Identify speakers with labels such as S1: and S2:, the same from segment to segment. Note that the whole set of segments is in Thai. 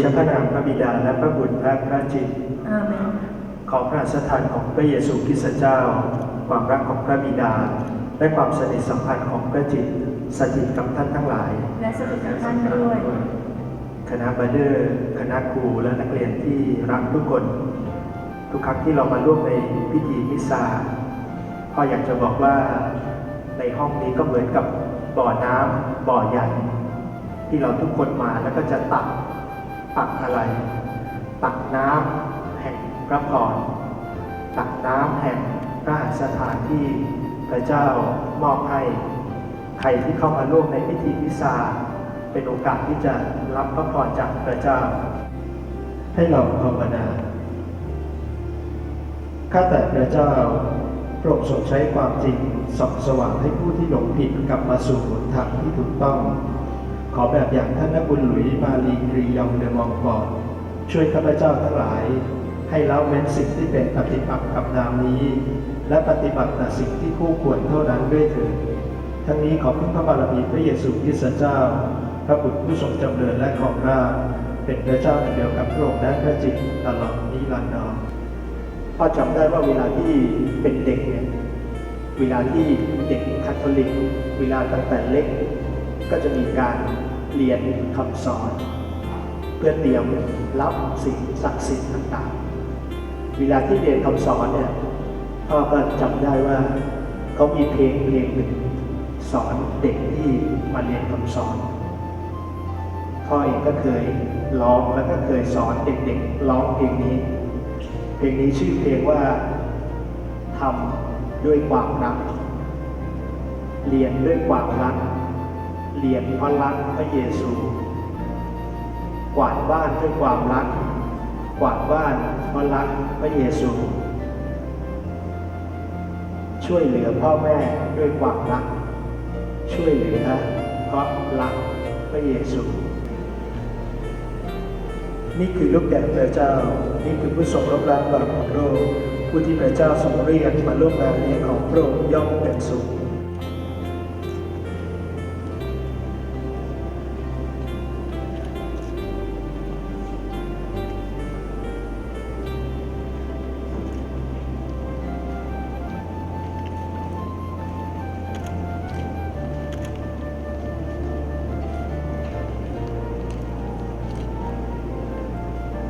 S1: เดชะพระนามพระบิดาและพระบุตรและพระจิต
S2: อาเมน
S1: ขอพระราชทานของพระเยซูคริสต์เจ้า ความรักของพระบิดา และความสนิทสัมพันธ์ของพระจิตสถิตกับท่านทั้งหลาย
S2: และสถิตกับท่านด้วย
S1: คณะบาเดอร์คณะครูและนักเรียนที่รักทุกคน ทุกครั้งที่เรามาร่วมในพิธีมิสซาพ่ออยากจะบอกว่าในห้องนี้ก็เหมือนกับบ่อน้ำบ่อใหญ่ ที่เราทุกคนมาแล้วก็จะตัก ตักอะไร ตักน้ำแห่งพระพรตักน้ำแห่งพระสถานที่พระเจ้ามอบให้ ใครที่เข้ามาร่วมในพิธีมิสซาเป็นโอกาสที่จะรับพระพรจากพระเจ้า ให้เราภาวนาข้าแต่พระเจ้าโปรดทรงใช้ความจริงส่องสว่างให้ผู้ที่หลงผิดกลับมาสู่หนทางที่ถูกต้อง ขอแบบอย่างท่านนบุญหลุยมาลีกรียองเดมองปอนช่วยข้าพเจ้าทั้งหลาย ให้ละเว้นสิ่งที่เป็นปฏิปักษ์กับนามนี้ และปฏิบัติแต่สิ่งที่คู่ควรเท่านั้นด้วยเถิดทั้งนี้ขอพึ่งพระบารมีพระเยซูคริสต์เจ้า พระบุตรผู้ทรงจำเริญและของราชเป็นพระเจ้าหนึ่งเดียวกับพระองค์และพระจิตตลอดนิรันดรพ่อจำได้ว่าเวลาที่เป็นเด็กเนี่ยเวลาที่เด็กคาทอลิก เวลาตั้งแต่เล็ก ก็จะมีการเรียนคำสอน เพื่อเตรียมรับสิ่งศักดิ์สิทธิ์ต่างๆ เวลาที่เรียนคำสอนเนี่ยพ่อก็จำได้ว่าเขามีเพลงเพลงหนึ่งสอนเด็กที่มาเรียนคำสอนพ่อเองก็เคยร้องแล้วก็เคยสอนเด็กๆร้องเพลงนี้ เพลงนี้ชื่อเพลงว่าทำด้วยความรัก เรียนด้วยความรัก เรียนเพราะรักพระเยซู กวาดบ้านด้วยความรัก กวาดบ้านพราะรักพระเยซู ช่วยเหลือพ่อแม่ด้วยความรัก ช่วยเหลือเพราะรักพระเยซู นี่คือลูกแกะพระเจ้า นี่คือผู้ทรงรับล้างบาปของโลกผู้ที่พระเจ้าทรงเรียกมาร่วมงานเลี้ยงของพระองค์ย่อมเป็นสุข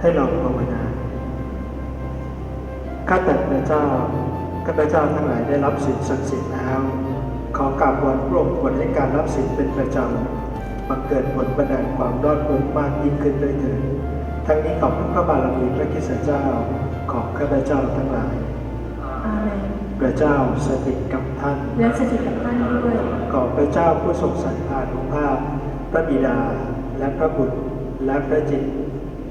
S1: ให้เราภาวนา ข้าแต่พระเจ้า ข้าพเจ้าทั้งหลายได้รับสิทธิ์ศักดิ์สิทธิ์แล้ว ขอกราบวอนพระองค์โปรดให้การรับสิทธิ์เป็นประจำบังเกิดผลประดานความรอดพ้นมากยิ่งขึ้นด้วยเถิด ทั้งนี้ขอบพระบารมีพระคริสตเจ้าของข้าพเจ้าทั้งหลาย
S2: อาเมน
S1: พระเจ้าสถิตกับท่าน
S2: และสถิตกับท่านด้วย
S1: ขอพระเจ้าผู้ทรงสันพานุภาพ พระบิดาและพระบุตรและพระจิตร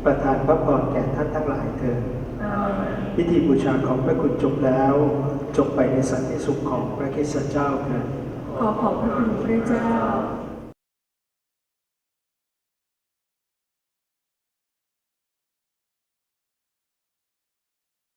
S1: ประทานพระพรแก่ท่านทั้งหลายเถิด
S2: อาเมน
S1: พิธีบูชาของพระคุณจบแล้ว จบไปในสันติสุขของพระคริสตเจ้าเถิด
S2: ขอขอบพระคุณพระเจ้า